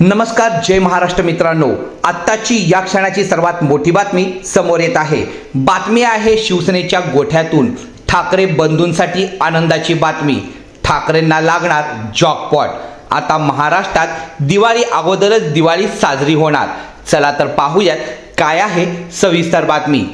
नमस्कार जय महाराष्ट्र मित्रांनो. आत्ताची या क्षणाची सर्वात मोठी बातमी समोर येत आहे. बातमी आहे शिवसेनेच्या गोठ्यातून. ठाकरे बंधूंसाठी आनंदाची बातमी. ठाकरेंना लागणार जॉकपॉट आता महाराष्ट्रात दिवाळी अगोदरच दिवाळी साजरी होणार. चला तर पाहूयात काय आहे सविस्तर बातमी.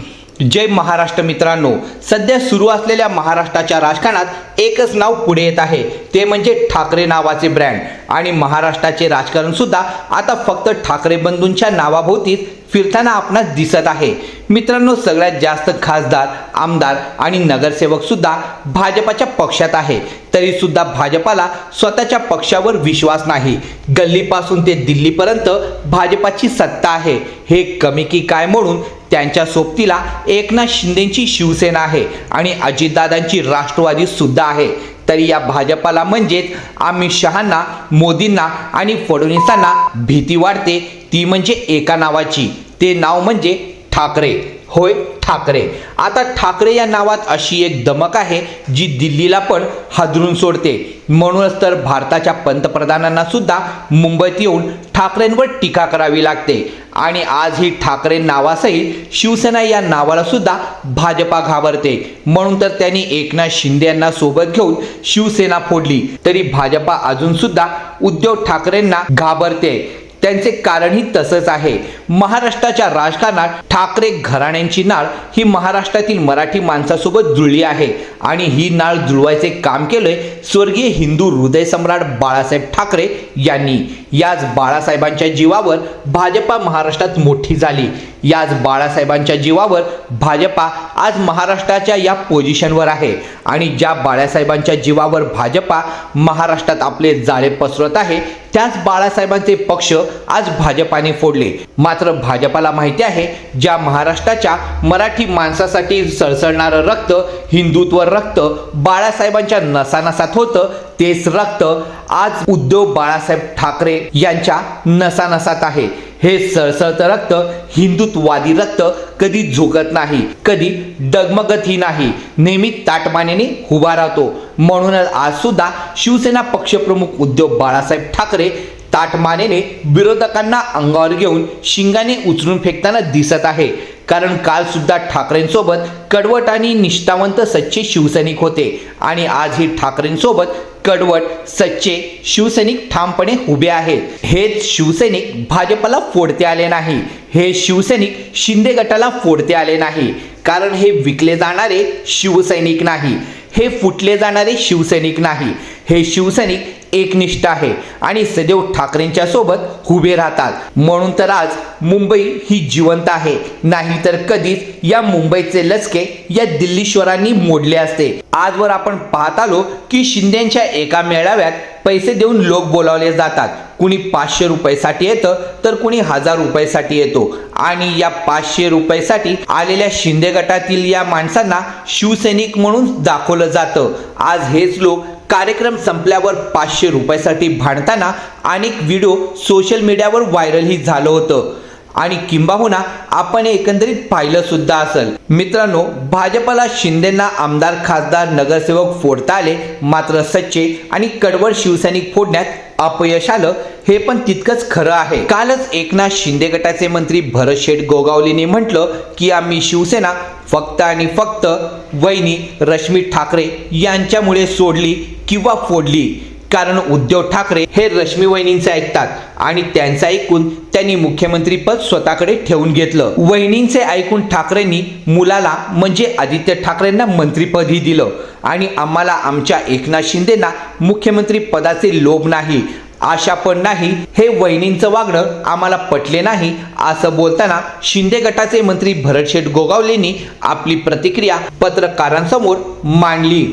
जय महाराष्ट्र मित्रांनो. सध्या सुरू असलेल्या महाराष्ट्राच्या राजकारणात एकच नाव पुढे येत आहे. ते म्हणजे ठाकरे नावाचे ब्रँड आणि महाराष्ट्राचे राजकारण सुद्धा आता फक्त ठाकरे बंधूंच्या नावाभोवतीच फिरताना आपणास दिसत आहे. मित्रांनो सगळ्यात जास्त खासदार आमदार आणि नगरसेवक सुद्धा भाजपाच्या पक्षात आहे. तरी सुद्धा भाजपाला स्वतःच्या पक्षावर विश्वास नाही. गल्लीपासून ते दिल्लीपर्यंत भाजपाची सत्ता आहे. हे कमी की काय म्हणून त्यांच्या सोबतीला एकनाथ शिंदेची शिवसेना आहे आणि अजितदादांची राष्ट्रवादी सुद्धा आहे. तरी या भाजपाला म्हणजेच अमित शहांना मोदींना आणि फडणवीसांना भीती वाटते ती म्हणजे एका नावाची. ते नाव म्हणजे ठाकरे. होय? ठाकरे. आता ठाकरे या नावात अशी एक दमक आहे जी दिल्लीला पण हादरून सोडते. म्हणूनच तर भारताच्या पंतप्रधानांना सुद्धा मुंबईत येऊन ठाकरेंवर टीका करावी लागते. आणि आज ही ठाकरे नावासहित शिवसेना या नावाला सुद्धा भाजपा घाबरते. म्हणून तर त्यांनी एकनाथ शिंदे यांना सोबत घेऊन शिवसेना फोडली. तरी भाजपा अजून सुद्धा उद्धव ठाकरेंना घाबरते. त्यांचे कारणही तसंच आहे. महाराष्ट्राच्या राजकारणात ठाकरे घराण्यांची नाळ ही महाराष्ट्रातील मराठी माणसासोबत जुळली आहे आणि ही नाळ जुळवायचे काम केलंय स्वर्गीय हिंदू हृदय सम्राट बाळासाहेब ठाकरे यांनी. याच बाळासाहेबांच्या जीवावर भाजपा महाराष्ट्रात मोठी झाली. याच बाळासाहेबांच्या जीवावर भाजपा आज महाराष्ट्राच्या या पोझिशनवर आहे आणि ज्या बाळासाहेबांच्या जीवावर भाजपा महाराष्ट्रात आपले जाळे पसरत आहे त्याच बाळासाहेबांचे पक्ष आज भाजपाने फोडले. मात्र भाजपाला माहिती आहे ज्या महाराष्ट्राच्या मराठी माणसासाठी सळसळणारं रक्त हिंदुत्व रक्त बाळासाहेबांच्या नसानसात होतं तेच रक्त आज उद्धव बाळासाहेब ठाकरे यांच्या नसानसात आहे. हे सळसळतं रक्त हिंदुत्ववादी रक्त कधी झुकत नाही कधी डगमगतही नाही. नेहमी ताटमानेने उभा राहतो. म्हणूनच आज सुद्धा शिवसेना पक्षप्रमुख उद्धव बाळासाहेब ठाकरे ताटमानेने विरोधकांना अंगावर घेऊन शिंगाने उचलून फेकताना दिसत आहे. कारण काल सुद्धा ठाकरेंसोबत कडवट आणि निष्ठावंत सच्चे शिवसैनिक होते. आणि आजही ठाकरेंसोबत कडवट सच्चे शिवसैनिक ठामपणे उभे आहेत. हेच शिवसैनिक भाजपला फोडते आले नाही. हे शिवसैनिक शिंदे गटाला फोडते आले नाही. कारण हे विकले जाणारे शिवसैनिक नाही. हे फुटले जाणारे शिवसैनिक नाही. हे शिवसैनिक एकनिष्ठ आहे. आणि सदैव ठाकरेंच्या सोबत उभे राहतात. म्हणून तर आज मुंबई ही जिवंत आहे. नाहीतर कधीच या मुंबईचे लचके या दिल्लीश्वरांनी मोडले असते. आजवर आपण पाहत आलो की शिंदेच्या एका मेळाव्यात पैसे देऊन लोक बोलावले जातात. कुणी पाचशे रुपयासाठी येतं तर कुणी हजार रुपयासाठी येतो. आणि या पाचशे रुपयासाठी आलेल्या शिंदे गटातील या माणसांना शिवसैनिक म्हणून दाखवलं जातं. आज हेच लोक कार्यक्रम संपल्यावर पाचशे रुपयासाठी भांडताना अनेक व्हिडिओ सोशल मीडियावर व्हायरलही झालं होतं. आणि किंबहुना आपण एकंदरीत पाहिलं सुद्धा असेल. मित्रांनो भाजपला शिंदेना आमदार खासदार नगरसेवक फोडता आले मात्र सच्चे आणि कडवड शिवसैनिक फोडण्यात अपयश आलं हे पण तितकंच खरं आहे. कालच एकनाथ शिंदे गटाचे मंत्री भरत शेठ गोगावलीने म्हटलं की आम्ही शिवसेना फक्त आणि फक्त वहिनी रश्मी ठाकरे यांच्यामुळे सोडली किंवा फोडली. कारण उद्धव ठाकरे हे रश्मी वहिनींचे ऐकतात आणि त्यांचं ऐकून त्यांनी मुख्यमंत्री पद स्वतःकडे ठेवून घेतलं. वहिनींचे ऐकून ठाकरेंनी मुलाला म्हणजे आदित्य ठाकरेंना मंत्रीपदही दिलं. आणि आम्हाला आमच्या एकनाथ शिंदेना मुख्यमंत्री पदाचे लोभ नाही आशा पण नाही हे वहिनींचं वागणं आम्हाला पटले नाही असं बोलताना शिंदे गटाचे मंत्री भरतशेठ गोगावलेंनी आपली प्रतिक्रिया पत्रकारांसमोर मांडली.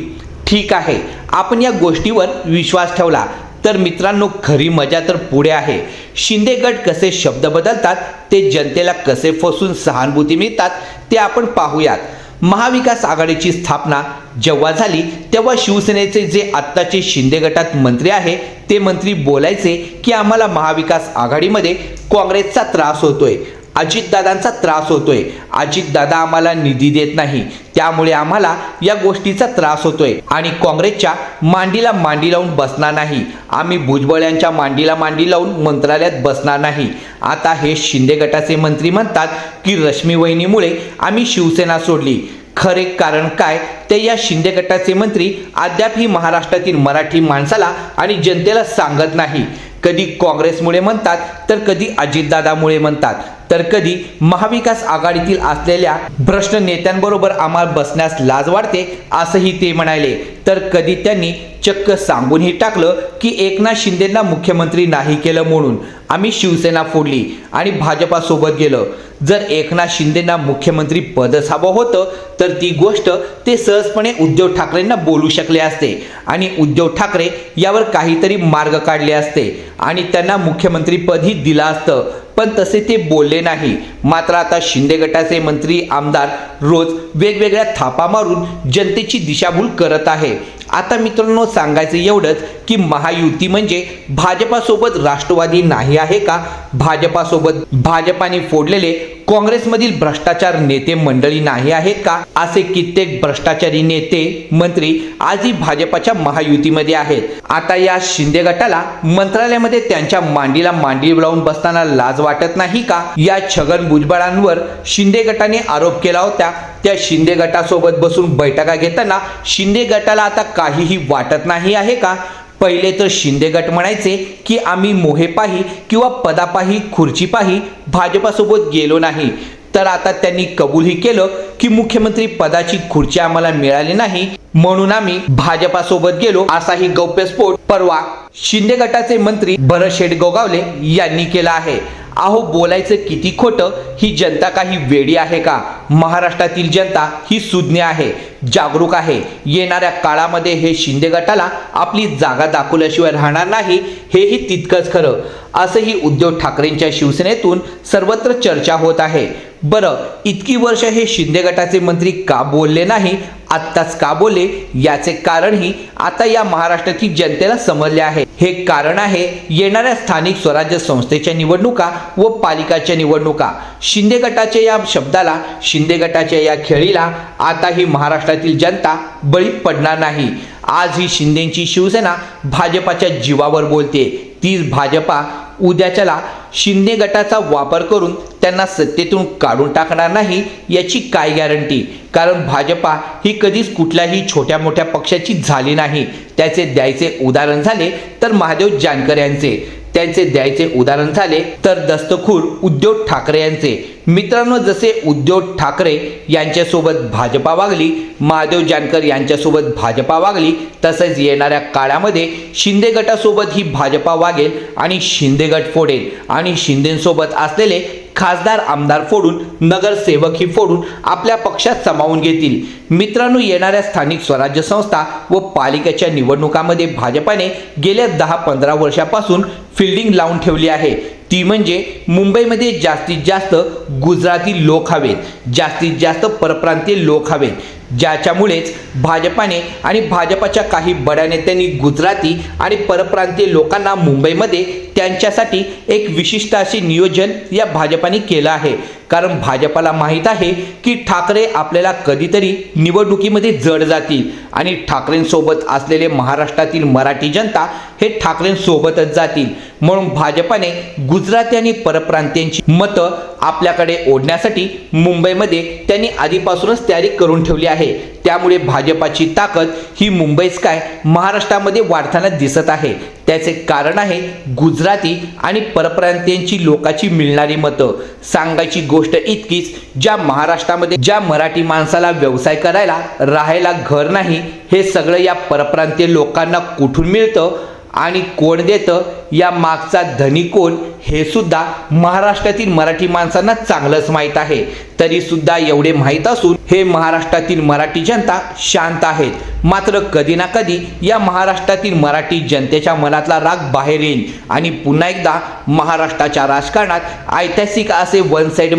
ठीक आहे. आपण या गोष्टीवर विश्वास ठेवला. तर मित्रांनो खरी मजा तर पुढे आहे. शिंदे गट कसे शब्द बदलतात ते जनतेला कसे फसून सहानुभूती मिळतात ते आपण पाहूयात. महाविकास आघाडीची स्थापना जेव्हा झाली तेव्हा शिवसेनेचे जे आत्ताचे शिंदे गटात मंत्री आहे ते मंत्री बोलायचे की आम्हाला महाविकास आघाडीमध्ये काँग्रेसचा त्रास होतोय. अजितदादांचा त्रास होतोय. अजितदादा आम्हाला निधी देत नाही. त्यामुळे आम्हाला या गोष्टीचा त्रास होतोय. आणि काँग्रेसच्या मांडीला मांडी लावून बसणार नाही. आम्ही भुजबळ यांच्या मांडीला मांडी लावून मंत्रालयात बसणार नाही. आता हे शिंदे गटाचे मंत्री म्हणतात की रश्मी वहिनीमुळे आम्ही शिवसेना सोडली. खरे कारण काय? ते या शिंदे गटाचे मंत्री अद्याप ही महाराष्ट्रातील मराठी माणसाला आणि जनतेला सांगत नाही. कधी काँग्रेसमुळे म्हणतात तर कधी अजितदादामुळे म्हणतात. तर कधी महाविकास आघाडीतील असलेल्या भ्रष्ट नेत्यांबरोबर आम्हाला बसण्यास लाज वाटते असंही ते म्हणाले. तर कधी त्यांनी चक्क सांगूनही टाकलं की एकनाथ शिंदेंना मुख्यमंत्री नाही केलं म्हणून आम्ही शिवसेना फोडली आणि भाजपासोबत गेलं. जर एकनाथ शिंदेंना मुख्यमंत्री पदच हवं होतं तर ती गोष्ट ते सहजपणे उद्धव ठाकरेंना बोलू शकले असते आणि उद्धव ठाकरे यावर काहीतरी मार्ग काढले असते आणि त्यांना मुख्यमंत्रीपदही दिलं असतं. पण तसे ते बोलले नाही. मात्र आता शिंदे गटाचे मंत्री आमदार रोज वेगवेगळ्या थापा मारून जनतेची दिशाभूल करत आहे. आता मित्रांनो सांगायचं एवढंच की महायुती म्हणजे भाजपासोबत राष्ट्रवादी नाही आहे का? भाजपासोबत भाजपाने फोडलेले काँग्रेसमधील भ्रष्टाचार नेते मंडळी नाही आहेत का? असे कित्येक भ्रष्टाचारी नेते मंत्री आजही भाजपाच्या महायुतीमध्ये आहेत. आता या शिंदे गटाला मंत्रालयामध्ये त्यांच्या मांडीला मांडी लावून बसताना लाज वाटत नाही का? या छगन भुजबळांवर शिंदे गटाने आरोप केला होता. त्या शिंदे गटासोबत बसून बैठका घेताना शिंदे गटाला आता काहीही वाटत नाही आहे का? पहिले तर शिंदे गट म्हणायचे की आम्ही मोहेपाही किंवा पदापाही खुर्चीपाही भाजपासोबत गेलो नाही. तर आता त्यांनी कबूलही केलं की मुख्यमंत्री पदाची खुर्ची आम्हाला मिळाली नाही. म्हणून आम्ही भाजपासोबत गेलो असाही गौप्यस्फोट परवा शिंदे गटाचे मंत्री भरत शेठ गोगावले यांनी केला आहे. अहो बोलायचं किती खोटं? ही जनता काही वेडी आहे का? महाराष्ट्रातील जनता ही सुज्ञ आहे जागरूक आहे. येणाऱ्या काळामध्ये हे शिंदे गटाला आपली जागा दाखवल्याशिवाय राहणार नाही हेही तितकंच खरं. असंही उद्धव ठाकरेंच्या शिवसेनेतून सर्वत्र चर्चा होत आहे. बरं इतकी वर्ष हे शिंदे गटाचे मंत्री का बोलले नाही? आत्ताच का बोलले याचे कारणही आता या महाराष्ट्रातील जनतेला समजले आहे. हे कारण आहे येणाऱ्या स्थानिक स्वराज्य संस्थेच्या निवडणुका व पालिकाच्या निवडणुका. शिंदे गटाच्या या शब्दाला शिंदे गटाच्या या खेळीला आता ही महाराष्ट्रातील जनता बळी पडणार नाही. आज ही शिंदेची शिवसेना भाजपाच्या जीवावर बोलते तीच भाजपा उद्याच्याला शिंदे गटाचा वापर करून त्यांना सत्तेतून काढून टाकणार नाही याची काय गॅरंटी? कारण भाजपा ही कधीच कुठल्याही छोट्या मोठ्या पक्षाची झाली नाही. त्याचे द्यायचे उदाहरण झाले तर महादेव जानकर यांचे. त्यांचे द्यायचे उदाहरण झाले तर दस्तखूर उद्धव ठाकरे यांचे. मित्रांनो जसे उद्धव ठाकरे यांच्यासोबत भाजपा वागली महादेव जानकर यांच्यासोबत भाजपा वागली तसेच येणाऱ्या काळामध्ये शिंदे गटासोबत ही भाजपा वागेल आणि शिंदे गट फोडेल. आणि शिंदेसोबत असलेले खासदार आमदार फोडून नगरसेवकही फोडून आपल्या पक्षात सामावून घेतील. मित्रांनो येणाऱ्या स्थानिक स्वराज्य संस्था व पालिकेच्या निवडणुकामध्ये भाजपाने गेल्या दहा पंधरा वर्षापासून फिल्डिंग लावून ठेवली आहे. ती म्हणजे मुंबईमध्ये जास्तीत जास्त गुजराती लोक हवेत जास्तीत जास्त परप्रांतीय लोक हवेत. ज्याच्यामुळेच भाजपाने आणि भाजपाच्या काही बड्या नेत्यांनी गुजराती आणि परप्रांतीय लोकांना मुंबईमध्ये त्यांच्यासाठी एक विशिष्ट असे नियोजन या भाजपाने केलं आहे. कारण भाजपाला माहीत आहे की ठाकरे आपल्याला कधीतरी निवडणुकीमध्ये जड जातील आणि ठाकरेंसोबत असलेले महाराष्ट्रातील मराठी जनता हे ठाकरेंसोबतच जातील. म्हणून भाजपाने गुजराती आणि परप्रांतीयांची मतं आपल्याकडे ओढण्यासाठी मुंबईमध्ये त्यांनी आधीपासूनच तयारी करून ठेवली आहे. त्यामुळे भाजपाची ताकद ही मुंबईच काय? महाराष्ट्रामध्ये वाढताना दिसत आहे. त्याचे कारण आहे गुजराती आणि परप्रांतीयांची लोकांची मिळणारी मतं. सांगायची गोष्ट इतकीच ज्या महाराष्ट्रामध्ये ज्या मराठी माणसाला व्यवसाय करायला राहायला घर नाही हे सगळं या परप्रांतीय लोकांना कुठून मिळतं? आणि कोण देतं? या मागचा धनी कोण? हे सुद्धा महाराष्ट्रातील मराठी माणसांना चांगलंच माहीत आहे. तरी सुद्धा एवढे माहीत असून हे महाराष्ट्रातील मराठी जनता शांत आहेत. मात्र कधी ना कधी या महाराष्ट्रातील मराठी जनतेच्या मनातला राग बाहेर येईल. आणि पुन्हा एकदा महाराष्ट्राच्या राजकारणात ऐतिहासिक असे वन साइड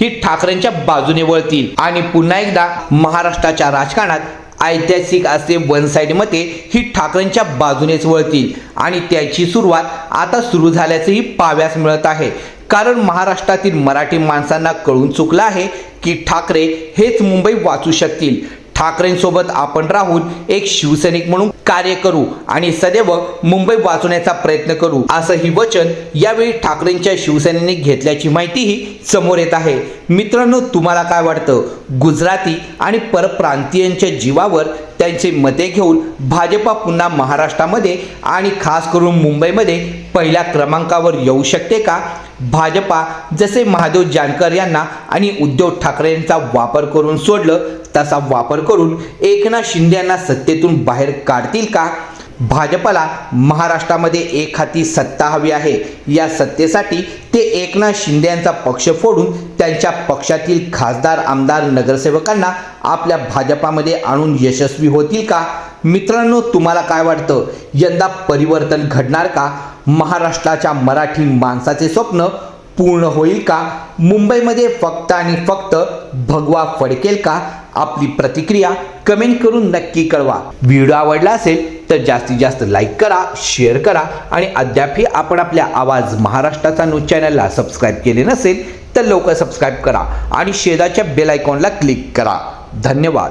ही ठाकरेंच्या बाजूने वळतील. आणि पुन्हा एकदा महाराष्ट्राच्या राजकारणात ऐतिहासिक असे वन साइड मते ही ठाकरेंच्या बाजूनेच वळतील. आणि त्याची सुरुवात आता सुरू झाल्याचंही पाव्यास मिळत आहे. कारण महाराष्ट्रातील मराठी माणसांना कळून चुकलं आहे की ठाकरे हेच मुंबई वाचू शकतील. ठाकरेंसोबत आपण राहून एक शिवसैनिक म्हणून कार्य करू आणि सदैव मुंबई वाचवण्याचा प्रयत्न करू असंही वचन यावेळी ठाकरेंच्या शिवसेनेने घेतल्याची माहितीही समोर येत आहे. मित्रांनो तुम्हाला काय वाटतं? गुजराती आणि परप्रांतीयांच्या जीवावर त्यांचे मते घेऊन भाजपा पुन्हा महाराष्ट्रामध्ये आणि खास करून मुंबईमध्ये पहिल्या क्रमांकावर येऊ शकते का? भाजपा जसे महादेव जानकर यांना आणि उद्धव ठाकरे यांचा वापर करून सोडलं तसा वापर करून एकनाथ शिंदे यांना सत्तेतून बाहेर काढतील का? भाजपाला महाराष्ट्रामध्ये एक हाती सत्ता हवी आहे. या सत्तेसाठी ते एकनाथ शिंदे यांचा पक्ष फोडून त्यांच्या पक्षातील खासदार आमदार नगरसेवकांना आपल्या भाजपामध्ये आणून यशस्वी होतील का? मित्रांनो तुम्हाला काय वाटतं? यंदा परिवर्तन घडणार का? महाराष्ट्राच्या मराठी माणसाचे स्वप्न पूर्ण होईल का? मुंबईमध्ये फक्त आणि फक्त भगवा फडकेल का? आपली प्रतिक्रिया कमेंट करून नक्की कळवा. व्हिडिओ आवडला असेल तर जास्तीत जास्त लाईक करा शेअर करा आणि अद्यापही आपण आपल्या आवाज महाराष्ट्राचा न्यूज चॅनलला सबस्क्राईब केले नसेल तर लवकर सबस्क्राईब करा आणि शेजारच्या बेल आयकॉनला क्लिक करा. धन्यवाद.